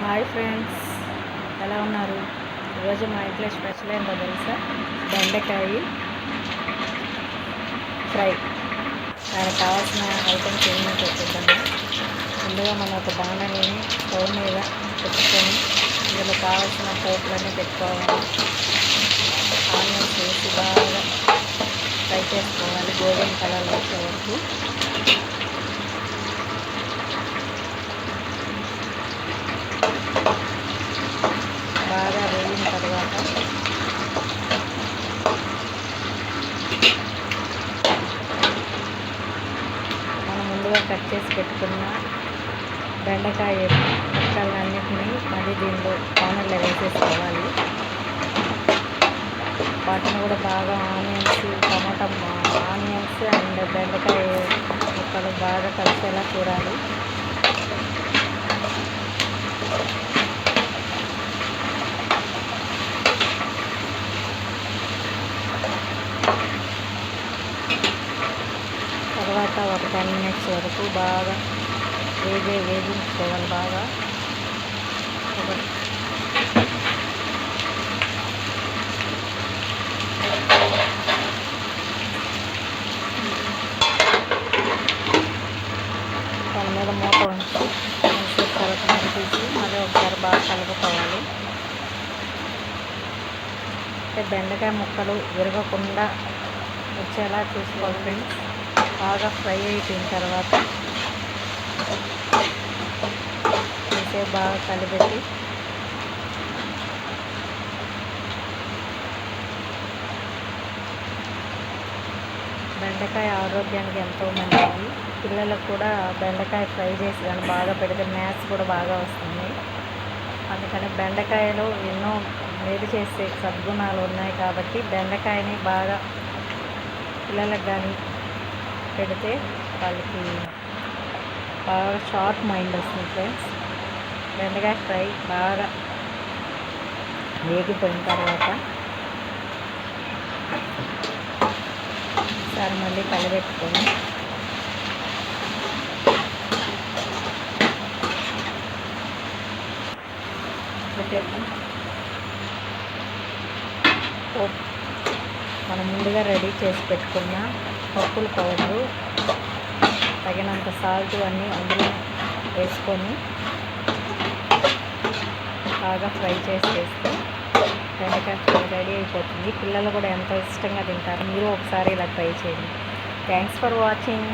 Hi friends ఎలా ఉన్నారు? ఈరోజు మా ఇంట్లో స్పెషల్ ఏంటో తెలుసా? బెండకాయ ఫ్రై. దానికి కావాల్సిన ఐటమ్స్ ఏమైనా పెట్టుకుంటాము ముందుగా మనం ఒక బాణని స్టవ్ మీద పెట్టుకొని ఇందులో కావాల్సిన పోపులన్నీ పెట్టుకోవాలి ఆనియన్స్ వేసి బాగా ఫ్రై చేసుకోవాలి గోల్డెన్ కలర్ వచ్చే వరకు బాగా వేగిన తర్వాత మనం ముందుగా కట్ చేసి పెట్టుకున్న బెండకాయ ముక్కలన్నింటినీ మళ్ళీ దీనిలో పానర్లో వేసేసుకోవాలి. వాటిని కూడా బాగా ఆనియన్స్ టమాటా ఆనియన్స్ అండ్ బెండకాయ ముక్కలు బాగా కలిసేలా చూడాలి. తర్వాత ఒక టెన్ మినిట్స్ వరకు బాగా వేగే వేగించుకోవాలి బాగా. దాని మీద మూత ఉంచి తర్వాత తీసి మళ్ళీ ఒకసారి బాగా కలుపుకోవాలి. అంటే బెండకాయ ముక్కలు విరగకుండా వచ్చేలా చూసుకోవాలి ఫ్రెండ్స్. బాగా ఫ్రై అయిపోయిన తర్వాత కొంచెం బాగా కలిపెట్టి బెండకాయ ఆరోగ్యానికి ఎంతో మంచిది. పిల్లలకు కూడా బెండకాయ ఫ్రై చేసి కానీ బాగా పెడితే మ్యాథ్స్ కూడా బాగా వస్తుంది. అందుకని బెండకాయలో ఎన్నో మేలు చేసే సద్గుణాలు ఉన్నాయి కాబట్టి బెండకాయని బాగా పిల్లలకు కానీ పెడితే వాళ్ళకి బాగా షార్ప్ మైండ్ వస్తుంది ఫ్రెండ్స్. బెండకాయ ఫ్రై బాగా వేగిపోయిన తర్వాత ఒకసారి మళ్ళీ కలబెట్టుకొని మనం ముందుగా రెడీ చేసి పెట్టుకున్న పప్పుల పౌడరు తగినంత సాల్ట్ అన్నీ అందులో వేసుకొని బాగా ఫ్రై చేసి వేస్తే బెండకాయ ఫ్రై రెడీ అయిపోతుంది. పిల్లలు కూడా ఎంతో ఇష్టంగా తింటారు. మీరు ఒకసారి ఇలా ట్రై చేయండి. Thanks for watching